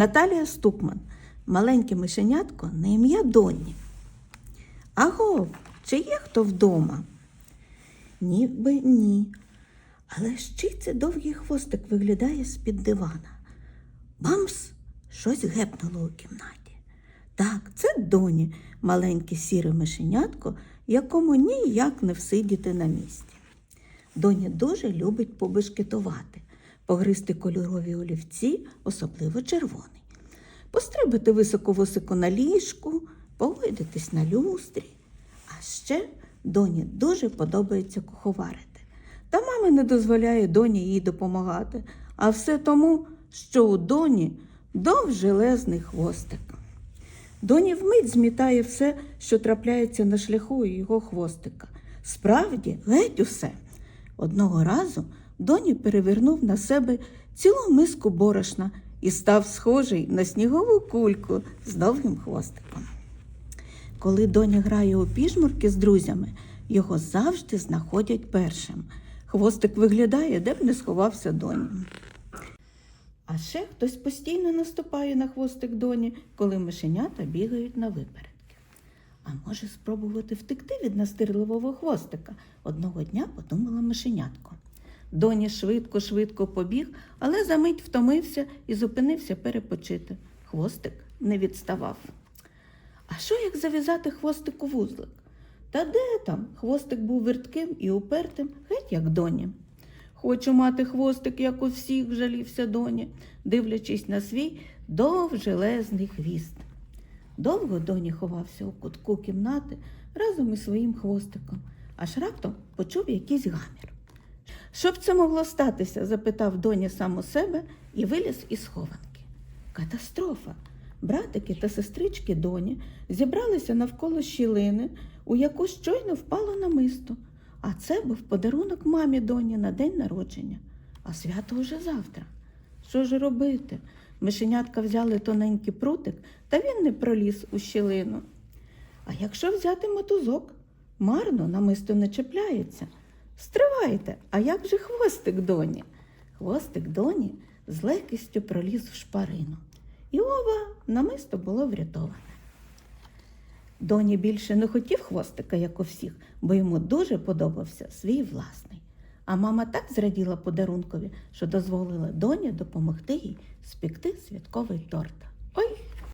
Наталія Стукман, маленьке мишенятко на ім'я Донні. Аго, чи є хто вдома? Ніби ні. Але чий це довгий хвостик виглядає з-під дивана? Бамс! Щось гепнуло у кімнаті. Так, це доні, маленьке сіре мишенятко, якому ніяк не всидіти на місці. Доня дуже любить побешкетувати, погризти кольорові олівці, особливо червоний, пострибати високо-високо на ліжку, погойдитись на люстрі. А ще доні дуже подобається куховарити. Та мама не дозволяє доні їй допомагати, а все тому, що у доні довжелезний хвостик. Доні вмить змітає все, що трапляється на шляху його хвостика. Справді, геть усе. Одного разу Доні перевернув на себе цілу миску борошна і став схожий на снігову кульку з довгим хвостиком. Коли Доня грає у піжмурки з друзями, його завжди знаходять першим. Хвостик виглядає, де б не сховався Доні. А ще хтось постійно наступає на хвостик доні, коли мишенята бігають на випередки. А може спробувати втекти від настирливого хвостика? Одного дня подумала мишенятко. Доні швидко-швидко побіг, але за мить втомився і зупинився перепочити. Хвостик не відставав. А що як зав'язати хвостику вузлик? Та де там? Хвостик був вертким і упертим, геть як доні. Хочу мати хвостик, як у всіх, жалівся доні, дивлячись на свій довжелезний хвіст. Довго доні ховався у кутку кімнати разом із своїм хвостиком, аж раптом почув якийсь гамір. Що б це могло статися? запитав доня сам у себе і виліз із схованки. Катастрофа! Братики та сестрички доні зібралися навколо щілини, у яку щойно впало намисто. А це був подарунок мамі доні на день народження, а свято уже завтра. Що ж робити? Мишенятка взяли тоненький прутик, та він не проліз у щілину. А якщо взяти мотузок, марно намисто не чіпляється. Стривайте, а як же хвостик доні? Хвостик доні з легкістю проліз в шпарину. І ова, намисто було врятоване. Доні більше не хотів хвостика, як у всіх, бо йому дуже подобався свій власний. А мама так зраділа подарункові, що дозволила доні допомогти їй спекти святковий торт. Ой,